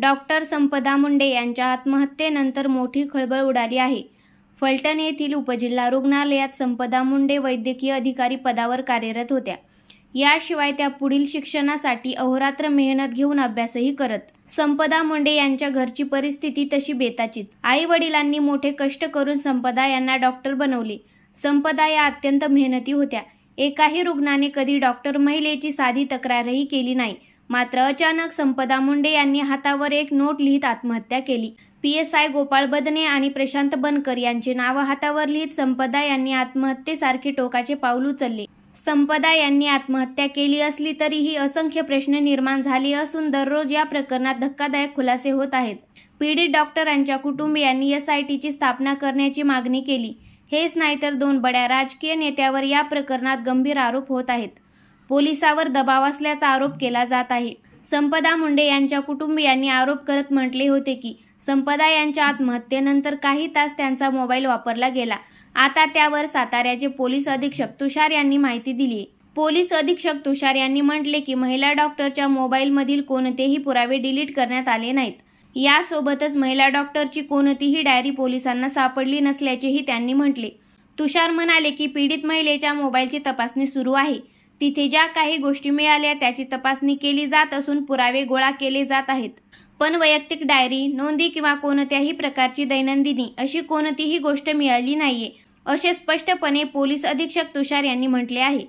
Doctor संपदा मुंडे यांच्या आत्महत्येनंतर मोठी खळबळ उडाली आहे. फलटण येथील उपजिल्हा रुग्णालयात संपदा मुंडे वैद्यकीय अधिकारी पदावर कार्यरत होत्या. याशिवाय त्या पुढील शिक्षणासाठी अहोरात्र मेहनत घेऊन अभ्यासही करत. संपदा मुंडे यांच्या घरची परिस्थिती तशी बेताचीच. आई वडिलांनी मोठे कष्ट करून संपदा यांना डॉक्टर बनवले. संपदा या अत्यंत मेहनती होत्या. एकाही रुग्णाने कधी डॉक्टर महिलेची साधी तक्रारही केली नाही. मात्र अचानक संपदा मुंडे यांनी हातावर एक नोट लिहित आत्महत्या केली. P S I Gopal Badne आणि प्रशांत बनकर यांचे नाव हातावर लिहित संपदा यांनी आत्महत्येसारखे टोकाचे पाऊल उचलले. संपदा यांनी आत्महत्या केली असली तरीही असंख्य प्रश्न निर्माण झाले असून दररोज या प्रकरणात धक्कादायक खुलासे होत आहेत. पीडित डॉक्टरांच्या कुटुंबियांनी एस आय टीची स्थापना करण्याची मागणी केली. हेच नाही तर दोन बड्या राजकीय नेत्यावर या प्रकरणात गंभीर आरोप होत आहेत. पोलिसावर दबाव असल्याचा आरोप केला जात आहे. संपदा मुंडे यांच्या कुटुंबियांनी आरोप करत म्हटले होते की संपदा यांच्या आत्महत्येनंतर काही तास त्यांचा मोबाईल वापरला गेला. आता त्यावर साताऱ्याचे पोलीस अधीक्षक तुषार यांनी माहिती दिली पोलीस अधीक्षक तुषार यांनी म्हटले की महिला डॉक्टरच्या मोबाईलमधील कोणतेही पुरावे डिलीट करण्यात आले नाहीत. यासोबतच महिला डॉक्टरची कोणतीही डायरी पोलिसांना सापडली नसल्याचेही त्यांनी म्हटले. तुषार म्हणाले की पीडित महिलेच्या मोबाईलची तपासणी सुरू आहे. तिथे ज्या काही गोष्टी मिळाल्या त्याची तपासणी केली जात असून पुरावे गोळा केले जात आहेत. पण वैयक्तिक डायरी नोंदी किंवा कोणत्याही प्रकारची दैनंदिनी अशी कोणतीही गोष्ट मिळाली नाहीये असे स्पष्टपणे पोलीस अधीक्षक तुषार यांनी म्हटले आहे.